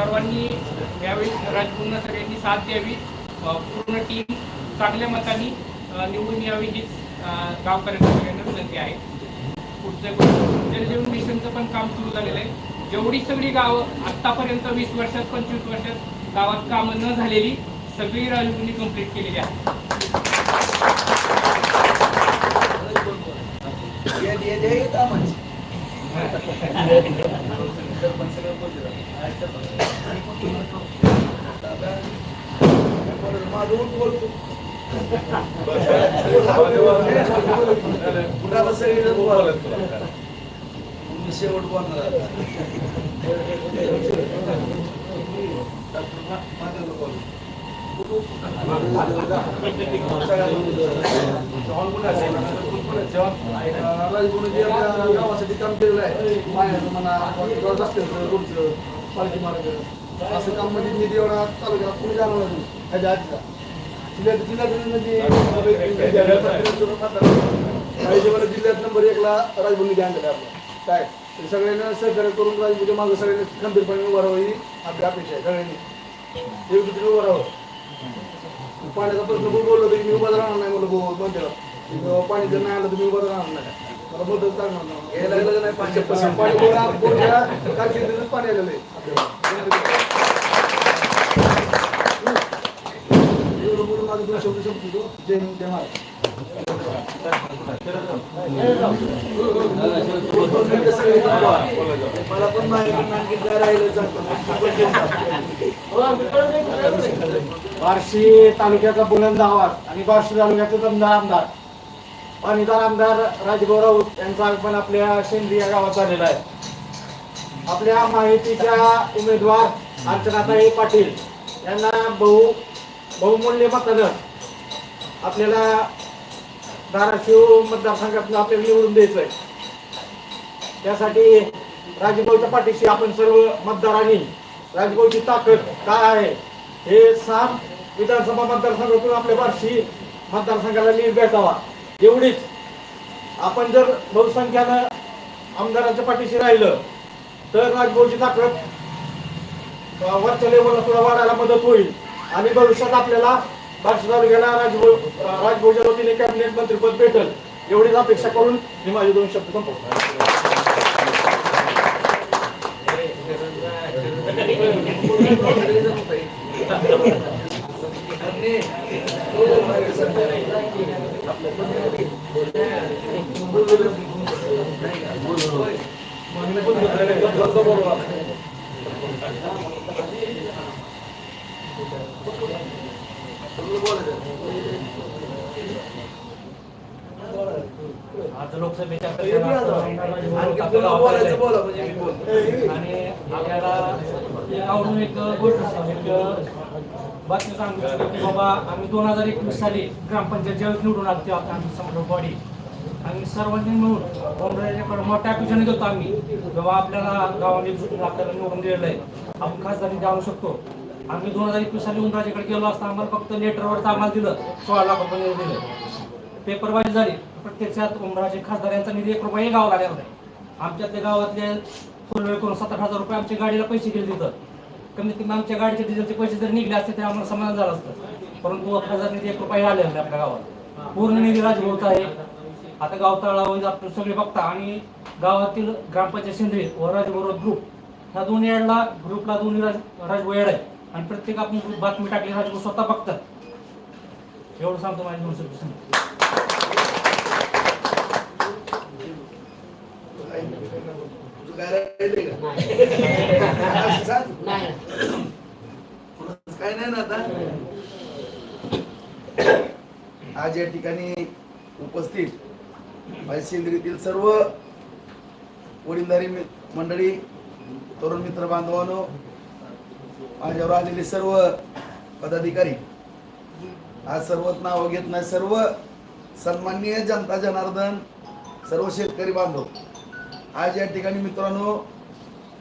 सर्वांनी यावेळी राजपूर्ण सगळ्यांनी साथ द्यावी. पूर्ण टीम चांगल्या मताने निवडून यावी हीच गावकऱ्यांना सगळ्यांना विनंती आहे. पुढचं जलजीवन मिशनचं पण काम सुरू झालेलं आहे. जेवढी सगळी गावं आत्तापर्यंत वीस वर्षात पंचवीस वर्षात गावात कामं न झालेली सगळी राजूंनी कंप्लीट केलेली आहेत शेवट बोलणार गावासाठी काम केलेलं आहे पाण्याचं म्हणा रस्त्याचं रोडचं पालखी मार्ग असं काम म्हणजे निधी एवढा तालुक्यात कोणी जाणार नाही ह्याच्या आधीचा जिल्ह्यात नंबर एकला राजभूमी आपला. काय? तर सगळ्यांना सहकार्य करून राजभूमीच्या मागं सगळ्यांनी खंबीरपणे उभं राहावं ही आपली अपेक्षा आहे सगळ्यांनी. एकजुटीने उभं राहावं? पाण्याचा प्रश्न खूप बोललो की मी उभं राहणार नाही मला भाऊ पाणी जर नाही आलं तर मी उभं राहणार नाही. मला मदत लागणार नाही. पाणी? कारकिर्दीतच पाणी आलेलं आहे आपल्याला एवढं बोलून माझं दोन शब्द संपतो जय जय महाराज मला पण माहिती राहिलं बार्शी तालुक्याचा बुलंद आवाज आणि बार्शी तालुक्याचा दमदार आमदार. पाणीदार आमदार राजभाऊ राऊत यांचा आगमन आपल्या शेंद्री या गावात झालेला आहे. आपल्या माहितीच्या उमेदवार अर्चनाताई पाटील यांना बहु बहुमूल्य मतानं आपल्याला धाराशिव मतदारसंघातून आपल्याला निवडून द्यायचं आहे त्यासाठी राजभाऊच्या पाठीशी आपण सर्व मतदारांनी राजभाऊची ताकद काय आहे? हे सांग विधानसभा मतदारसंघातून आपल्या बार्शी मतदारसंघाला लीड भेटावा. एवढीच. आपण जर बहुसंख्यानं आमदारांच्या पाठीशी राहिलं तर राजभाऊची ताकद वरच्या लेवलला सुद्धा वाढायला मदत होईल. आणि भविष्यात आपल्याला बार्शी तालुक्याला राजभो राजभोजन वतीने कॅबिनेट मंत्रीपद भेटल. एवढीच अपेक्षा करून मी माझे दोन शब्द संपवतो. आज लोकसभेच्या म्हणजे आणि आपल्याला आवडून एक गोष्ट बातमी सांगू की बाबा आम्ही दोन हजार एकवीस साली ग्रामपंचायत ज्यावेळेस निवडून आलो तेव्हा आमची समोर बॉडी आम्ही सर्वांनी मिळून ओमराजाकडे मोठ्या अपेक्षाने देतो आम्ही. बाबा आपल्याला गावाने आपल्याला निवडून दिलेलं आहे. आपण खासदारी जाऊ शकतो. आम्ही दोन हजार एकवीस साली ओमराजाकडे गेलो असता आम्हाला फक्त लेटरवरच आम्हाला दिलं. सोळा लाख रुपये दिलं. पेपरवाईज झाली. प्रत्यक्षात उमराचे खासदार यांचा निधी एक रुपयाही गावाला आलेला नाही. आमच्यातल्या गावातले फुलवेळ करून सात आठ हजार रुपये आमच्या गाडीला पैसे गेले तिथं. कमीत कमी आमच्या गाडीचे डिझेलचे पैसे जर निघले असते तर आम्हाला समाधान झालं असतं. परंतु अकरा हजार निधी एक रुपये आले नाही आपल्या गावात. पूर्ण निधी राजभोवत आहे. आता गाव तळावर आपण सगळे बघता आणि गावातील ग्रामपंचायत सेंद्रिय व राजभोर ग्रुप ह्या दोन्ही ॲडला ग्रुपला दोन्ही राज राजभाऊ आहे. आणि प्रत्येक आपण बातमी टाकली राजभाऊ स्वतः बघतात. एवढं सांगतो माझ्या दोन शब्द सांगतो तुझं काय नाही ना आता आज या ठिकाणी उपस्थित माझ्या सेंद्रीतील सर्व वडीलधारी मंडळी तरुण मित्र बांधवांनो माझ्यावर आलेले सर्व पदाधिकारी आज सर्वच नाव घेत नाही सर्व सन्माननीय जनता जनार्दन सर्व शेतकरी बांधव आज या ठिकाणी मित्रांनो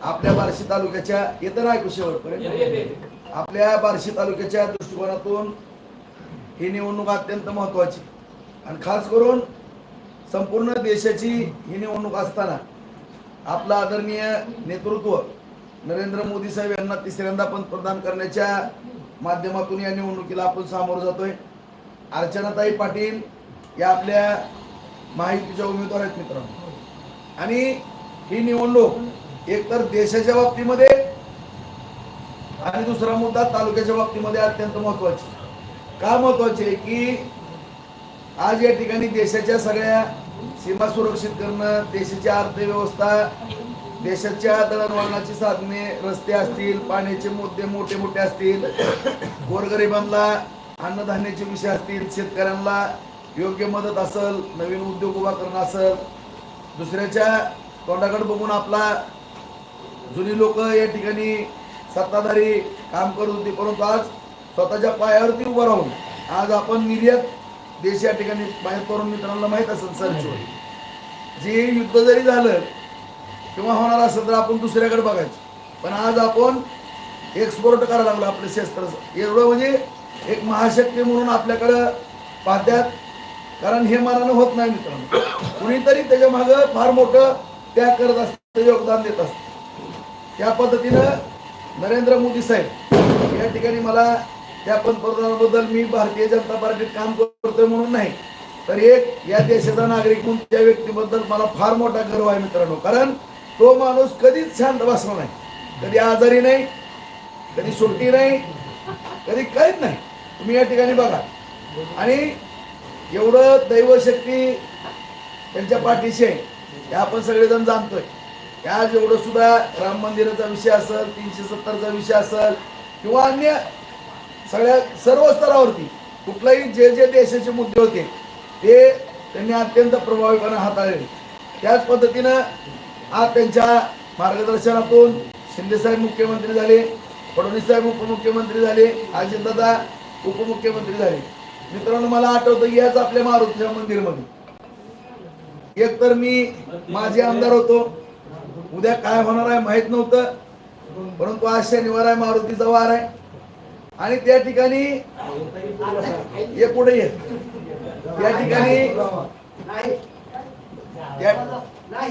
आपल्या बार्शी तालुक्याच्या येतं ना ऐकू शेवटपर्यंत आपल्या बार्शी तालुक्याच्या दृष्टिकोनातून ही निवडणूक अत्यंत महत्वाची. आणि खास करून संपूर्ण देशाची ही निवडणूक असताना आपलं आदरणीय नेतृत्व नरेंद्र मोदी साहेब यांना तिसऱ्यांदा पंतप्रधान करण्याच्या माध्यमातून या निवडणुकीला आपण सामोरं जातोय. अर्चनाताई पाटील या आपल्या माहितीच्या उमेदवार आहेत मित्रांनो. आणि ही निवडणूक एकतर देशाच्या बाबतीमध्ये आणि दुसरा मुद्दा तालुक्याच्या बाबतीमध्ये अत्यंत महत्वाची का महत्वाची आहे की आज या ठिकाणी देशाच्या सगळ्या सीमा सुरक्षित करणं देशाची अर्थव्यवस्था देशाच्या दळणवळणाची साधने रस्ते असतील पाण्याचे मुद्दे मोठे मोठे असतील गोरगरिबांना अन्नधान्याचे विषय असतील शेतकऱ्यांना योग्य मदत असेल नवीन उद्योग उभा करणं असेल दुसऱ्याच्या तोंडाकडे बघून आपला जुनी लोक या ठिकाणी सत्ताधारी काम करत होती परंतु आज स्वतःच्या पायावरती उभं राहून आज आपण निर्यात देश या ठिकाणी बाहेर तरुण मित्रांना माहीत असेल सरचोर. जे युद्ध जरी झालं किंवा होणार असेल तर आपण दुसऱ्याकडे बघायचो. पण आज आपण एक्सपोर्ट करायला लागलो आपलं शस्त्र. एवढं म्हणजे एक महाशक्ती म्हणून आपल्याकडं पाहत्यात कारण हे मनानं होत नाही मित्रांनो. कुणीतरी त्याच्या मागं फार मोठं त्याग करत असतं योगदान देत असतं. त्या पद्धतीनं नरेंद्र मोदी साहेब या ठिकाणी मला त्या पंतप्रधानाबद्दल मी भारतीय जनता पार्टीत काम करतोय म्हणून नाही तर एक या देशाचा नागरिक म्हणून त्या व्यक्तीबद्दल मला फार मोठा गर्व आहे मित्रांनो. कारण तो माणूस कधीच शांत बसला नाही. कधी आजारी नाही कधी सुट्टी नाही कधी काहीच नाही. तुम्ही या ठिकाणी बघा. आणि एवढं दैवशक्ती त्यांच्या पाठीशी आहे हे आपण सगळेजण जाणतोय. आज जेवढं सुद्धा राम मंदिराचा विषय असेल तीनशे सत्तरचा विषय असेल किंवा अन्य सगळ्या सर्व स्तरावरती कुठलाही जे जे देशाचे मुद्दे होते ते त्यांनी अत्यंत प्रभावीपणे हाताळले. त्याच पद्धतीनं आज त्यांच्या मार्गदर्शनातून शिंदेसाहेब मुख्यमंत्री झाले फडणवीस साहेब उपमुख्यमंत्री झाले अजितदादा उपमुख्यमंत्री झाले. मित्रांनो मला आठवतं याच आपल्या मारुतीच्या मंदिरमध्ये एक तर मी माझे आमदार होतो. उद्या काय होणार आहे माहीत नव्हतं परंतु आज शनिवार आहे मारुतीचा वार आहे. आणि त्या ठिकाणी ये पुढे ये त्या ठिकाणी त्या-.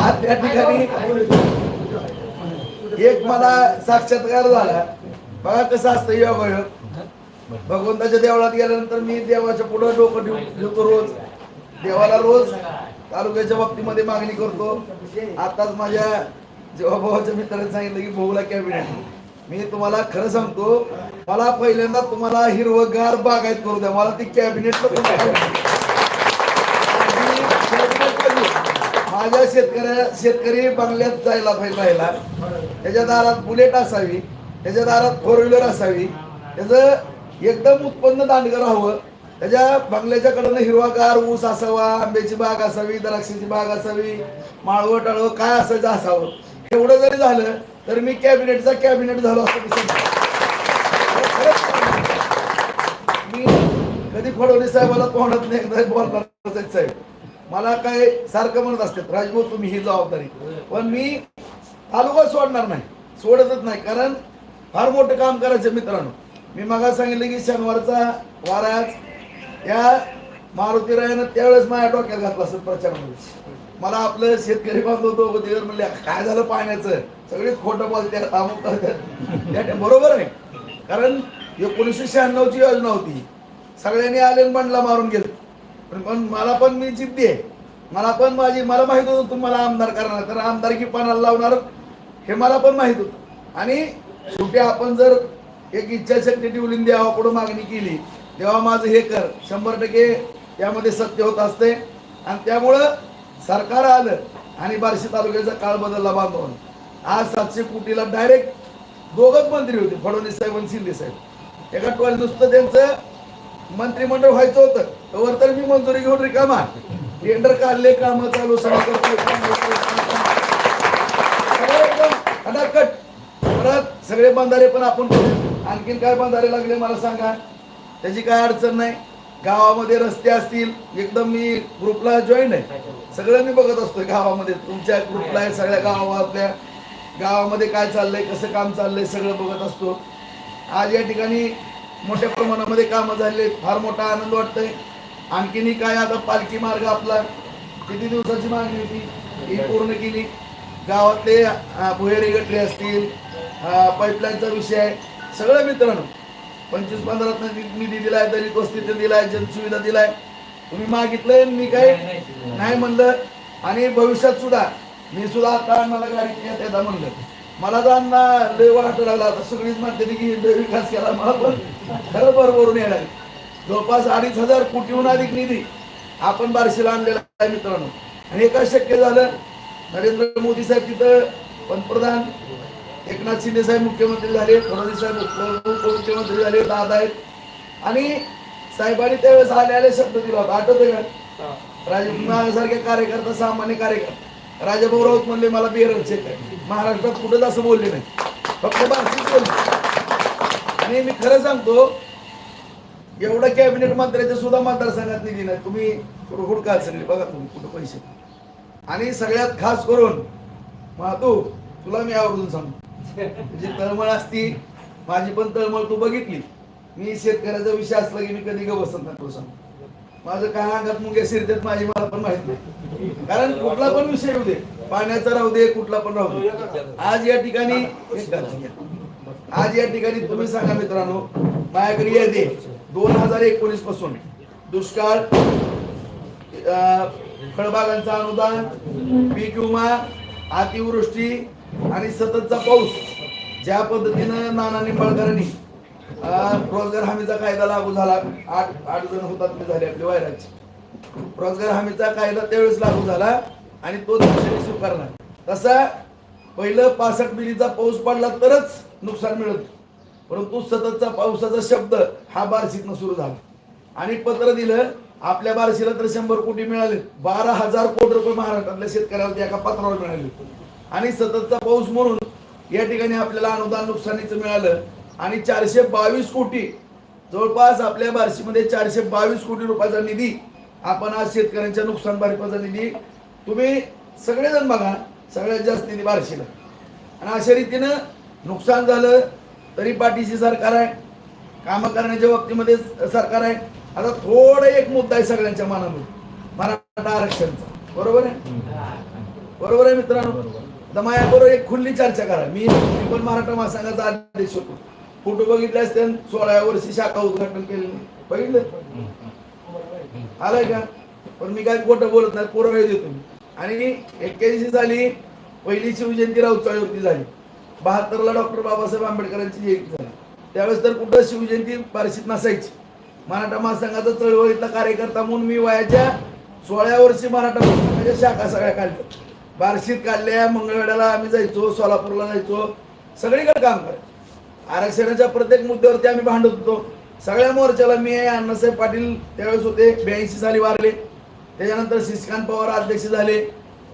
आज ठिकाणी एक मला साक्षात्कार झाला. बघा कसं असतं योगायोग भगवंताच्या देवळात गेल्यानंतर मी देवाच्या पुढे डोकं ठेवतो रोज. देवाला रोज तालुक्याच्या बाबतीमध्ये मागणी करतो. आताच माझ्या जेव्हा भावाच्या मित्राने सांगितलं की भाऊला कॅबिनेट. मी तुम्हाला खरं सांगतो मला पहिल्यांदा तुम्हाला हिरवगार बागायत करू द्या. मला ती कॅबिनेट माझ्या शेतकऱ्या शेतकरी बंगल्यात जायला पाहिजे त्याच्या दारात बुलेट असावी त्याच्या दारात फोर व्हीलर असावी. त्याचं एकदम उत्पन्न दांडगं राहावं. त्याच्या बंगल्याच्या कडनं हिरवागार ऊस असावा आंब्याची बाग असावी द्राक्षाची बाग असावी माळवं टाळवं काय असायचं असावं. एवढं जरी झालं तर मी कॅबिनेटचा कॅबिनेट झालो असं मी समजतो. मी कधी फडणवीस साहेबाला तोंडात नाही एकदा बोलणार साहेब. मला काय सारखं म्हणत असतात राजभाऊ तुम्ही ही जबाबदारी पण मी तालुका सोडणार नाही सोडतच नाही कारण फार मोठं काम करायचं मित्रांनो. मी मगा सांगितलं की शनिवारचा वाराज या मारुती रायानं त्यावेळेस माझ्या डोक्यात घातला असेल प्रचारामध्ये. मला आपलं शेतकरी बांधव दोघं दिवस म्हणले काय झालं पाण्याचं? सगळेच खोटं बोलतात अमुक करतात. बरोबर आहे. कारण एकोणीसशे शहाण्णवची योजना होती. सगळ्यांनी आले बंडला मारून गेलं. पण पण मला पण मी जिद्दी आहे. मला पण माझी मला माहीत होतं तुम्हाला आमदार करणार. तर आमदारकी पानाला लावणार हे मला पण माहीत होतं. आणि शेवटी आपण जर एक इच्छाशक्ती ठेवली देवाकडून मागणी केली तेव्हा माझं हे कर. शंभर टक्के त्यामध्ये सत्य होत असते. आणि त्यामुळं सरकार आलं आणि बार्शी तालुक्याचा काळ बदलला बांधवून आज सातशे कोटीला डायरेक्ट दोघंच मंत्री होते फडणवीस साहेब आणि शिंदे साहेब. एका टोल नुसतं त्यांचं मंत्रिमंडळ व्हायचं होतं तोवर तर मी मंजुरी घेऊन रिकामा. टेंडर काढले काम चालू सगळं करतोय, परत सगळे बंधारे पण आपण करू. आणखीन काय बंधारे लागले मला सांगा. त्याची काय अडचण नाही. गावामध्ये रस्ते असतील एकदम मी ग्रुपला जॉईन आहे. सगळं मी बघत असतोय गावामध्ये. तुमच्या ग्रुपला आहे सगळ्या गावातल्या. गावामध्ये काय चाललंय कसं काम चाललंय सगळं बघत असतो. आज या ठिकाणी मोठ्या प्रमाणामध्ये कामं झाले फार मोठा आनंद वाटतोय. आणखीनही काय आता पालखी मार्ग आपला किती दिवसाची मागणी होती? ही पूर्ण केली. गावातले अ, भुयारी गटरी असतील पाईपलाईनचा विषय आहे. सगळं मित्रांनो. पंचवीस पंधरा निधी दिलाय दलित वस्तीत दिलाय जनसुविधा दिलाय. तुम्ही मागितलंय मी काय नाही म्हणलं. आणि भविष्यात सुद्धा मी सुद्धा आता मला गाडी घेता म्हणलं. मला अण्णा लय वाटू लागला. आता सगळीच म्हणते की लय विकास केला मला पण. खरं बरोबरून यायला. जवळपास अडीच हजार कोटीहून अधिक निधी आपण बारशीला आणलेला आहे मित्रांनो. आणि हे काय शक्य झालं नरेंद्र मोदी साहेब तिथं पंतप्रधान एकनाथ शिंदे साहेब मुख्यमंत्री झाले फडणवीस साहेब उप- उपमुख्यमंत्री झाले दादा आहेत. आणि साहेबांनी त्यावेळेस आले आले शब्द दिला होता. आठवतंय का? राजे सारखे कार्यकर्ता सामान्य कार्यकर्ता. राजाभाऊ राऊत म्हणले मला बेरड काय? महाराष्ट्रात कुठंच असं बोलले नाही. फक्त बारशीच बोलले आणि मी खरं सांगतो एवढं कॅबिनेट मंत्र्याच्या सुद्धा मतदारसंघात निधी नाही. तुम्ही थोडं हुडका सगळी बघा तुम्ही कुठं पैसे. आणि सगळ्यात खास करून महातू तुला मी आवर्जून सांगतो. तुझी तळमळ असती माझी पण तळमळ तू बघितली. मी शेतकऱ्याचा विषय असला की मी कधी ग बसत नाही तुला सांगतो. माझं काय अंगात मुंग्या शिरतात माझी मला पण माहीत नाही. कारण कुठला पण विषय होऊ दे पाण्याचा राहू दे कुठला पण राहू दे. आज या ठिकाणी आज या ठिकाणी तुम्ही सांगा मित्रांनो माझ्याकडे येते दोन हजार एकोणीसपासून दुष्काळ अं, फळबागांचं अनुदान पीक विमा अतिवृष्टी आणि सततचा पाऊस ज्या पद्धतीनं नाना निंबाळकरांनी रोजगार हमीचा कायदा लागू झाला. आठ आठ जण होतात झाले आपले वायराचे. रोजगार हमीचा कायदा त्यावेळेस लागू झाला आणि तो देशाने स्वीकारला. तसा पहिलं पासष्ट मिलीचा पाऊस पडला तरच नुकसान मिळत. परंतु सततचा पावसाचा शब्द हा बार्शीतनं सुरू झाला. आणि पत्र दिलं आपल्या बार्शीला तर शंभर कोटी मिळाले. बारा हजार कोटी रुपये महाराष्ट्रातल्या शेतकऱ्याला एका पत्रावर मिळाले. आणि सततचा पाऊस म्हणून या ठिकाणी आपल्याला अनुदान नुकसानीचं मिळालं. आणि चारशे बावीस कोटी जवळपास आपल्या बार्शीमध्ये चारशे बावीस कोटी रुपयाचा निधी आपण आज शेतकऱ्यांच्या नुकसान भरपाईचा निधी तुम्ही सगळेजण बघा सगळ्यात जास्त निधी बार्शीला. आणि अशा रीतीनं नुकसान झालं तरी पाठीशी सरकार आहे कामं करण्याच्या बाबतीमध्ये सरकार आहे. आता थोडं एक मुद्दा आहे सगळ्यांच्या मनामध्ये मराठा आरक्षणचा. बरोबर आहे? बरोबर आहे मित्रांनो? आता माझ्याबरोबर एक खुल्ली चर्चा करा. मी पण मराठा महासंघाचा अध्यक्ष होतो. फोटो बघितले असते सोळाव्या वर्षी शाखा उद्घाटन केले बघितलं? आलाय का? पण मी काय खोटं बोलत नाही पुरावे देतो मी. आणि एक्क्याऐंशी साली पहिली शिवजयंती राऊतचाळीवरती झाली. बहात्तरला डॉक्टर बाबासाहेब आंबेडकरांची जयंती झाली. त्यावेळेस तर कुठं शिवजयंती बार्शीत नसायची. मराठा महासंघाचा चळवळीतला कार्यकर्ता म्हणून मी वयाच्या सोळाव्या वर्षी मराठा महासंघाच्या शाखा सगळ्या काढल्या. बार्शीत काढल्या मंगळवेड्याला आम्ही जायचो सोलापूरला जायचो सगळीकडे काम करायचो. आरक्षणाच्या प्रत्येक मुद्द्यावरती आम्ही भांडत होतो. सगळ्या मोर्चाला मी आहे अण्णासाहेब पाटील त्यावेळेस होते ब्याऐंशी साली वारले. त्याच्यानंतर शशिकांत पवार अध्यक्ष झाले.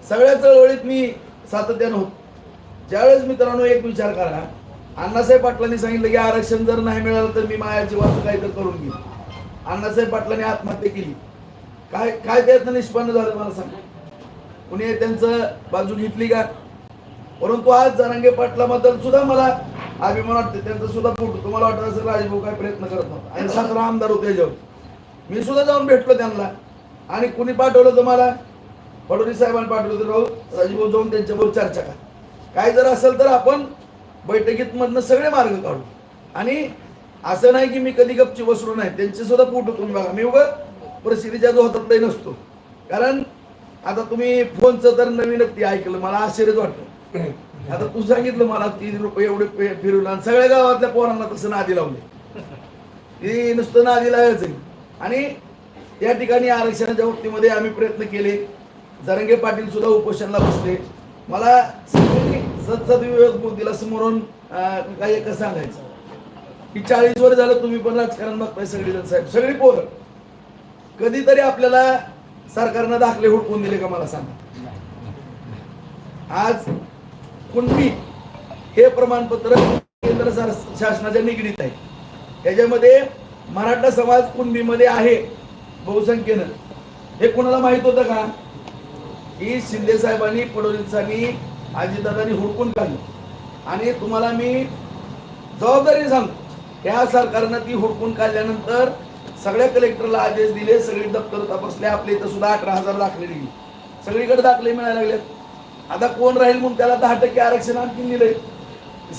सगळ्या चळवळीत मी सातत्यानं होतो. ज्यावेळेस मित्रांनो एक विचार करा अण्णासाहेब पाटलांनी सांगितलं की आरक्षण जर नाही मिळालं तर मी माझ्या जीवाचं काहीतरी करून घेईन. अण्णासाहेब पाटलांनी आत्महत्या केली. काय काय त्यातनं निष्पन्न झालं मला सांग. कुणी त्यांचं बाजू घेतली का? परंतु आज जरांगे पाटलाबद्दल सुद्धा मला अभिमान वाटते त्यांचं सुद्धा फोटो तुम्हाला वाटत असेल राजभाऊ काय प्रयत्न करत नव्हता. आणि सतरा आमदार होते याच्यावर. मी सुद्धा जाऊन भेटलो त्यांना. आणि कुणी पाठवलं तुम्हाला फडणवीस साहेबांनी पाठवलं तर राहू. राजीभाऊ जाऊन त्यांच्याबरोबर चर्चा करा. काय जर असेल तर आपण बैठकीतमधनं सगळे मार्ग काढू. आणि असं नाही की मी कधी गपची बसलो नाही. त्यांचे सुद्धा फोटो तुम्ही बघा. मी उगा प्रसिद्धीच्या दोहातही नसतो. कारण आता तुम्ही फोनचं तर नवीनच ते ऐकलं. मला आश्चर्यच वाटलं. आता तू सांगितलं मला तीन रुपये एवढे पे- फिरवलं आणि. सगळ्या गावातल्या पोरांना तसं नादी लावले ती नुसतं नादी लावायचं आहे. आणि या ठिकाणी आरक्षणाच्या बाबतीमध्ये आम्ही प्रयत्न केले. जरंगे पाटील सुद्धा उपोषणला बसले. मला सगळ्यांनी सदसद्विवेक बुद्धीला समोरून काही एक सांगायचं. की चाळीस वर झालं तुम्ही पण राजकारण बघताय सगळेजण साहेब. सगळी पोरं. कधीतरी आपल्याला सरकारनं दाखले हुडकून दिले का मला सांगा. आज कुणबी हे प्रमाणपत्र केंद्र शासनाच्या निगडीत आहे. त्याच्यामध्ये मराठा समाज कुणबीमध्ये आहे बहुसंख्येनं. हे कुणाला माहीत होतं का? की शिंदे साहेबांनी फडणवीसांनी अजितदादांनी हुडकून काढली. आणि तुम्हाला मी जबाबदारी सांगतो त्या सरकारनं ती हुडकून काढल्यानंतर सगळ्या कलेक्टरला आदेश दिले सगळी दप्तर तपासले आपल्या इथं सुद्धा अकरा हजार दाखले दिली. सगळीकडे दाखले मिळायला लागले आता कोण राहील म्हणून त्याला दहा टक्के आरक्षण आणखी दिलंय.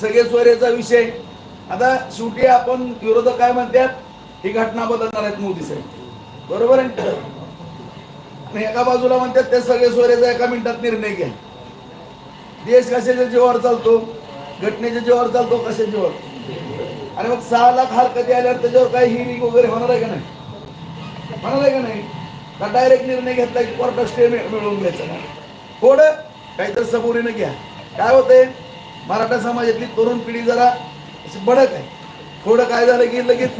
सगळे सोयरेचा विषय. आता शेवटी आपण विरोधक काय म्हणतात? ही घटना बदलणार आहेत मोदी साहेब. बरोबर आहे आणि एका बाजूला म्हणतात ते सगळे सोयरेचा एका मिनिटात निर्णय घ्या. देश कशाच्या जीवावर चालतो? घटनेच्या जीवावर चालतो कशा जीवावर? आणि मग सहा लाख हरकती आल्यावर त्याच्यावर काही हिरिंग वगैरे होणार आहे का नाही? होणार आहे का नाही? का डायरेक्ट निर्णय घेतला की कोर्टात स्टे मिळवून घ्यायचा ना थोडं काहीतरी सबुरीनं घ्या. काय होतंय? मराठा समाजातली तरुण पिढी जरा अशी बडक आहे. थोडं काय झालं की लगेच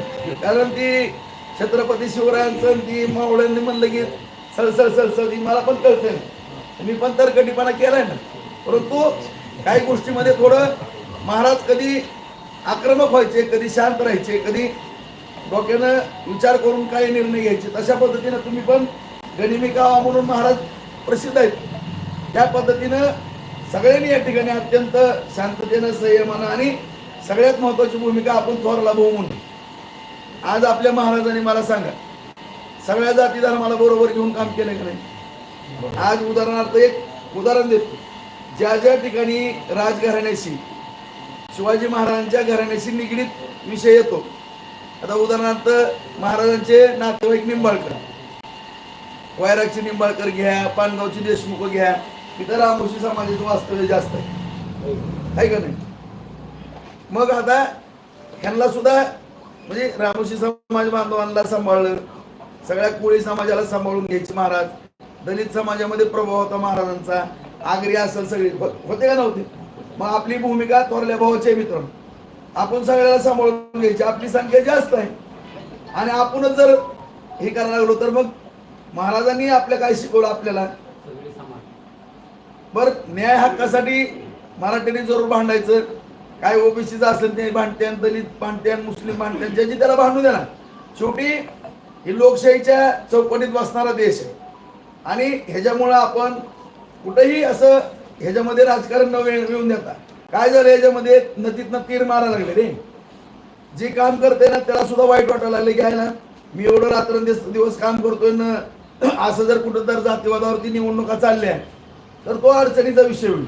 कारण ती छत्रपती शिवरायांचं ती मावळ्यांनी म्हणलं की सळसळ सळसळ ती मला पण कळते मी पण तर कटीपणा केलाय ना. परंतु काही गोष्टीमध्ये थोडं महाराज कधी आक्रमक व्हायचे कधी शांत राहायचे कधी डोक्यानं विचार करून काही निर्णय घ्यायचे तशा पद्धतीनं तुम्ही पण गणिमी गावा म्हणून महाराज प्रसिद्ध आहेत. त्या पद्धतीनं सगळ्यांनी या ठिकाणी अत्यंत शांततेनं संयमानं आणि सगळ्यात महत्वाची भूमिका आपण थोरला भाऊ म्हणून. आज आपल्या महाराजांनी मला सांगा सगळ्या जाती धर्माला बरोबर घेऊन काम केलं की नाही? आज उदाहरणार्थ एक उदाहरण देतो. ज्या ज्या ठिकाणी राजघराण्याशी शिवाजी महाराजांच्या घराण्याशी निगडीत विषय येतो. आता उदाहरणार्थ महाराजांचे नातेवाईक निंबाळकर. वैरागचे निंबाळकर घ्या पानगावची देशमुख घ्या इथं रामोशी समाजाचं वास्तव्य जास्त आहे. आहे का नाही? मग आता ह्यांना सुद्धा म्हणजे रामोशी समाज बांधवांना सांभाळलं सगळ्या कोळी समाजाला सांभाळून घ्यायचे महाराज दलित समाजामध्ये प्रभाव होता महाराजांचा आगरी असेल सगळी. हो-, होते का नव्हते? मग आपली भूमिका थोरल्या भावाचे मित्र आपण सगळ्याला सांभाळून घ्यायची. आपली संख्या जास्त आहे. आणि आपणच जर हे करायला लागलो तर मग महाराजांनी आपल्या काय शिकवलं आपल्याला? बर न्याय हक्कासाठी मराठ्यांनी जरूर भांडायचं. काय ओबीसीचं असेल ते भांडत्यान दलित भांडत्यान मुस्लिम भांडत्यान ज्याची त्याला भांडू द्या ना शेवटी ही लोकशाहीच्या चौकटीत बसणारा देश आहे. आणि ह्याच्यामुळं आपण कुठंही असं ह्याच्यामध्ये राजकारण न वेळ देता. काय झालं ह्याच्यामध्ये? नदीतनं तीर मारायला लागले रे. जे काम करते ना त्याला सुद्धा वाईट वाटायला लागले की आहे ना मी एवढं रात्र दिवस काम करतोय ना असं जर कुठं तर जातीवादावरती निवडणुका चालल्या तर तो अडचणीचा विषय होईल.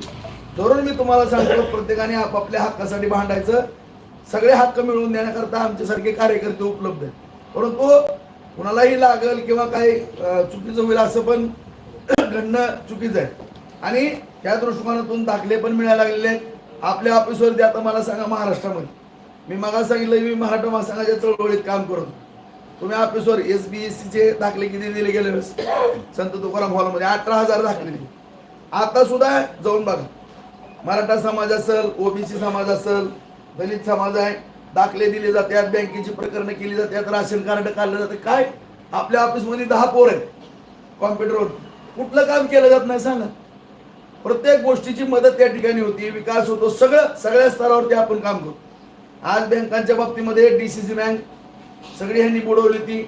धरून मी तुम्हाला सांगतो प्रत्येकाने आपापल्या हक्कासाठी भांडायचं. सगळे हक्क मिळवून देण्याकरता आमच्यासारखे कार्यकर्ते उपलब्ध आहेत. परंतु कुणालाही लागल किंवा काही चुकीचं होईल असं पण घडणं चुकीचं आहे. आणि त्या दृष्टिकोनातून दाखले पण मिळायला लागलेले आहेत. आपल्या ऑफिसवरती आता मला सांगा महाराष्ट्रामध्ये. मी मगा सांगितलं मी मराठा महासंघाच्या चळवळीत काम करतो तुम्ही ऑफिसवर एस बी एस सीचे दाखले किती दिले गेले संत तुकाराम हॉलमध्ये अठरा हजार दाखले दिले. आता सुद्धा जाऊन बघा. मराठा समाज असेल ओबीसी समाज असेल दलित समाज आहे दाखले दिले जातात बँकेची प्रकरणं केली जातात राशन कार्ड काढलं जातं. काय? आपल्या ऑफिसमध्ये दहा पोर आहेत. कॉम्प्युटरवर कुठलं काम केलं जात नाही सांगा. प्रत्येक गोष्टीची मदत त्या ठिकाणी होती विकास होतो सगळं सगळ्या स्तरावरती आपण काम करतो. आज बँकांच्या बाबतीमध्ये डी सी सी बँक सगळी ह्यांनी बुडवली ती.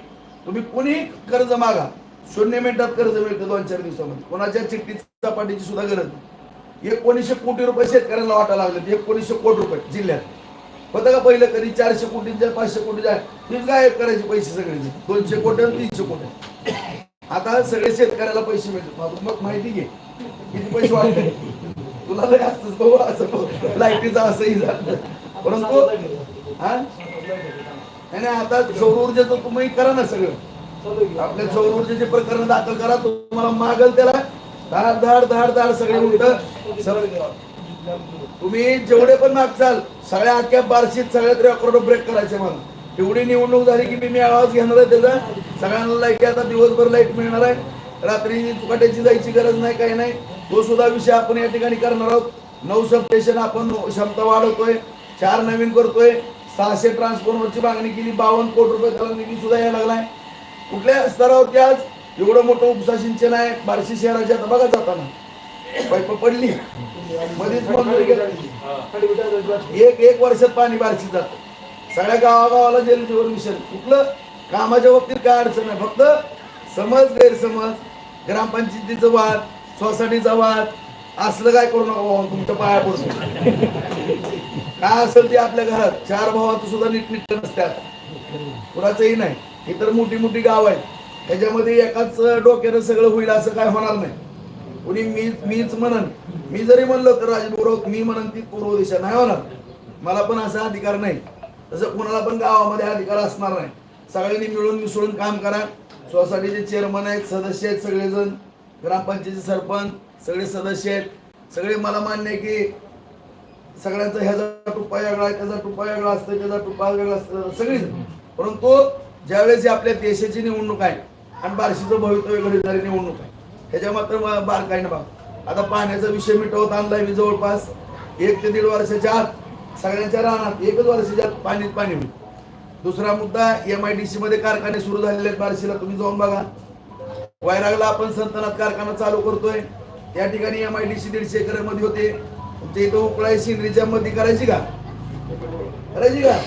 तुम्ही कुणीही कर्ज मागा. शून्य मिनिटात कर्ज मिळतं दोन चार दिवसामध्ये. कोणाच्या चिठ्ठी चपाटीची सुद्धा गरज नाही. एकोणीसशे कोटी रुपये शेतकऱ्यांना वाटायला लागले एकोणीसशे कोटी रुपये जिल्ह्यात. होतं का पहिलं कधी चारशे कोटींच्या पाचशे कोटीच्या? तीच काय करायचे पैसे सगळे. दोनशे कोटी आणि तीनशे कोटी. आता सगळे शेतकऱ्याला पैसे मिळतात. मग माहिती घे. किती पैसे वाटले? तुला लय असंच भाऊ असं लाईटीचा असंही झालं. परंतु हा? नाही, आता सौर ऊर्जेचं तुम्ही करा ना सगळं. आपल्या सौर ऊर्जेचे प्रकरण दाखल करा तुम्हाला मागल त्याला धाड धाड धाड धाड सगळे उलट तुम्ही जेवढे पण मागचाल सगळ्या अख्या बारशीत सगळ्या तरी रेकॉर्ड ब्रेक करायचे मला एवढी निवडणूक झाली की मी मी आवाज घेणार आहे त्याचा. सगळ्यांना लाइट आता दिवसभर लाइट मिळणार आहे. रात्री चुकाट्याची जायची गरज नाही काही नाही. तो सुद्धा विषय आपण या ठिकाणी करणार आहोत. नऊ सबस्टेशन आपण क्षमता वाढवतोय चार नवीन करतोय. सहाशे ट्रान्सफॉर्मरची मागणी केली बावन्न कोटी रुपये त्याला निधी सुद्धा यायला लागलाय. कुठल्या स्तरावरती आज एवढं मोठं उपसा सिंचन आहे? बार्शी शहराच्या आता बघा जाताना. पाईप पडली. मध्येच मंजुरी. एक एक वर्षात पाणी बारशी जात. सगळ्या गावागावाला जल जीवन मिशन कुठलं? कामाच्या बाबतीत काय अडचण नाही. फक्त समज गैरसमज ग्रामपंचायतीचं वाद सोसायटीचा वाद. असलं काय करू नका बाबा तुमच्या पाया पडतो काय असेल ते आपल्या घरात. चार भावाचं सुद्धा नीटनीट नसतात कुणाचंही नाही. ही तर मोठी मोठी गाव आहेत. त्याच्यामध्ये एकाच डोक्यानं सगळं होईल असं काय होणार नाही. कोणी मी मीच म्हणन मी जरी म्हणलं तर राजपूर्वक मी म्हणन ती पूर्व दिशा नाही होणार. मला पण असा अधिकार नाही. तसं कोणाला पण गावामध्ये अधिकार असणार नाही. सगळ्यांनी मिळून मिसळून काम करा. सोसायटीचे चेअरमन आहेत सदस्य आहेत सगळेजण. ग्रामपंचायतीचे सरपंच सगळे सदस्य आहेत. सगळे मला मान्य आहे की सगळ्यांचा ह्याचा टुप्पा वेगळा आहे त्याचा टुप्पा वेगळा असतं त्याचा टुप्पा वेगळा असतं सगळीच परंतु ज्यावेळेस आपल्या देशाची निवडणूक आहे आणि बार्शीचं भवितव्य घडवणारी निवडणूक आहे ह्याच्या मात्र बारकाईनं बघा आता पाण्याचा विषय मिटवत आणलाय मी जवळपास एक ते दीड वर्षाच्या आत. सगळ्यांच्या रानात एकच वर्षाच्या आत पाणी पाणी होईल. दुसरा मुद्दा एम आय डी सी मध्ये कारखाने सुरू झालेले आहेत बारशीला तुम्ही जाऊन बघा. वैरागला आपण संतनाथ कारखाना चालू करतोय. त्या ठिकाणी एम आय डी सी दीडशे एकरमध्ये होते. तुमच्या इथं उकळाई सिनरीच्या मध्ये करायची का? करायची का?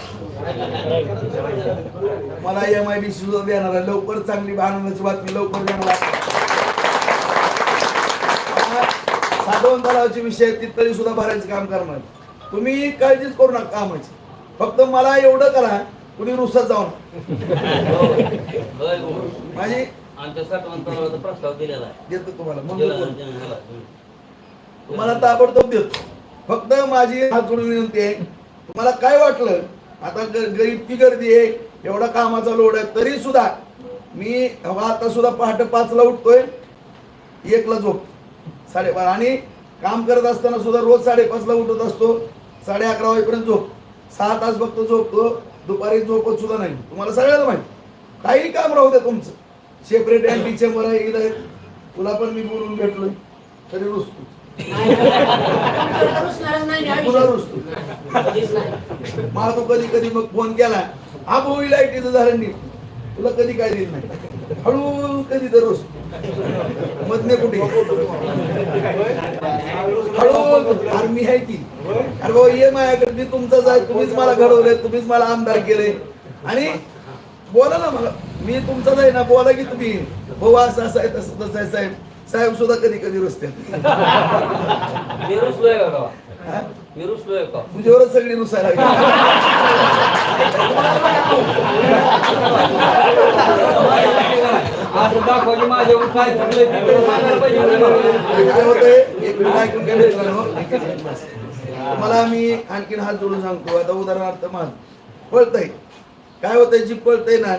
मला एम आय डी सुद्धा देणार आहे. लवकर चांगली आनंदाची बातमी लवकर देणार आहे. साठवण तलावाचे विषय तिथतरी सुद्धा भरायचं काम करणार. तुम्ही काळजीच करू नका कामाची. फक्त मला एवढं करा कुणी रुसत जाऊ नका माझी देतो. तुम्हाला ताबडतोब देतो. फक्त माझी हात जोडून विनंती आहे तुम्हाला काय वाटलं आता ग- गरीब ती गर्दी आहे एवढा कामाचा लोड आहे तरी सुद्धा मी हवा आता सुद्धा पहाटे पाचला उठतोय एकला झोप. साडेपाच आणि काम करत असताना सुद्धा रोज साडेपाचला उठत असतो साडे अकरा वाजेपर्यंत झोप. सहा तास फक्त झोपतो दुपारी झोपत सुद्धा नाही. तुम्हाला सगळ्याला माहिती. काही काम राहू द्या तुमचं. सेपरेट अँटी चेंबर आहे इथं आहे. तुला पण मी बोलून भेटलोय. तरी रुसतो रुसतो मला तो कधी कधी मग फोन केला हा भाऊ लाईटीचं झालं नाही तुला कधी काय दिलं नाही. हळू कधी दररोज मधने कुठे? हळू अरे मी आहे की. अरे भाऊ ये माझ्याकडे. मी तुमचाच आहे तुम्हीच मला घडवलंय तुम्हीच मला आमदार केले आणि बोला ना मला. मी तुमचाच आहे ना बोला की तुम्ही. भाऊ असं असं आहे तसं तसं आहे साहेब. साहेब सुद्धा कधी कधी रुसते मी रुसलोय का गावा? मी रुसलोय का? तुझ्यावरच सगळी रुसायला असं माझ्यावर काय चुकलंय ते तरी सांगायला पाहिजे ना. काय होतंय एक मिनिट ऐकून घ्या मित्रांनो. तुम्हाला मी आणखीन हात जोडून सांगतो. आता उदाहरणार्थ माझ पळतय. काय होतंय जी पळतय ना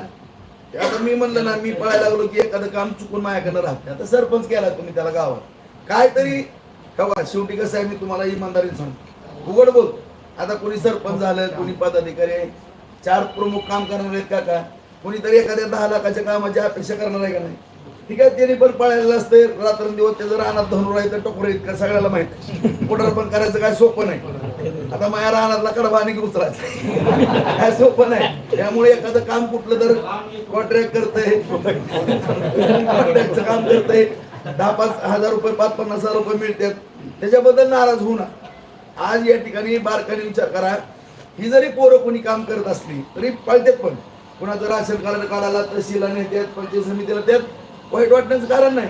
आता मी म्हणलं ना मी पळायला लागलो की एखादं काम चुकून माझ्याकडनं राहते आता सरपंच केला तुम्ही त्याला गावात. काय तरी कवा शेवटी कसं आहे मी तुम्हाला इमानदारीने सांगतो. उघड बोल. आता कोणी सरपंच झालं कोणी पदाधिकारी आहे, चार प्रमुख काम करणार आहेत का का? कोणीतरी एखाद्या दहा लाखाच्या कामाची अपेक्षा करणार आहे का नाही? ठीक आहे त्याने पण पळायला असते रात्रंदिवस त्याचं रानात धनुर राहायचं टोकर इतकं सगळ्याला माहीत आहे. पण करायचं काय सोपं नाही. आता माझ्या रानातला कडबा आणि उचलायचा काय सोपं नाही. त्यामुळे एखादं काम कुठलं तर कॉन्ट्रॅक्ट करतंय. कॉन्ट्रॅक्टचं काम करतंय. दहा पाच हजार रुपये पाच पन्नास हजार रुपये मिळतात. त्याच्याबद्दल नाराज होऊ नका. आज या ठिकाणी बारकाने विचार करा. ही जरी पोरं कोणी काम करत असली तरी पाळतात पण. कुणाचं राशन कार्ड काढायला तहसीलला नेत्यात पंचायत समितीला त्यात वाईट वाटण्याचं कारण नाही.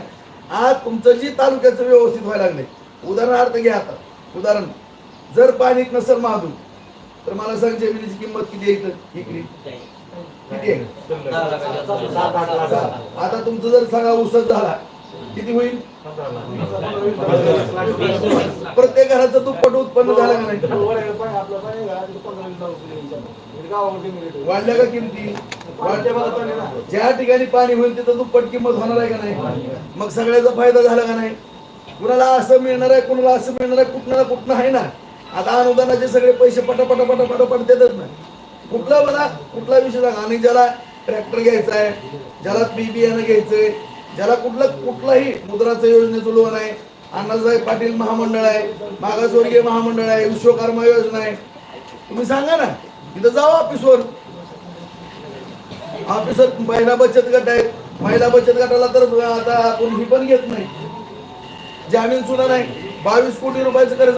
आज तुमचं जी तालुक्याचं व्यवस्थित व्हायला लागले उदाहरणार्थ घ्या आता. उदाहरण. जर पाणी नसेल महादूर तर मला सांग जमिनीची किंमत किती आहे इथं? इकडे. किती आहे? आता तुमचं जर सगळा उसत झाला किती होईल? प्रत्येक घराचं दुप्पट उत्पन्न झालं का नाही? वाढल्या का किमती? वाढल्या ज्या ठिकाणी पाणी होईल तिथं दुप्पट किंमत होणार आहे का नाही? मग सगळ्याचा फायदा झाला का नाही? कुणाला असं मिळणार आहे कुणाला असं मिळणार आहे कुठं ना कुठं आहे ना? आता अनुदानाचे सगळे पैसे पटापटा पटापट पट देतात ना. कुठला बघा कुठला विषय सांगा. आणि ज्याला ट्रॅक्टर घ्यायचा आहे ज्याला बी बियाणं घ्यायचंय ज्याला कुठला कुठलाही मुद्राचं योजनेचं लोन आहे. अण्णासाहेब पाटील महामंडळ आहे मागासवर्गीय महामंडळ आहे विश्वकर्मा योजना आहे. तुम्ही सांगा ना. इथं जाऊ ऑफिसवर. ऑफिसर महिला बचत गट आहे महिला बचत गटाला तर आता आपण ही पण घेत नाही. जामीन सुद्धा नाही. बावीस कोटी रुपयाचं कर्ज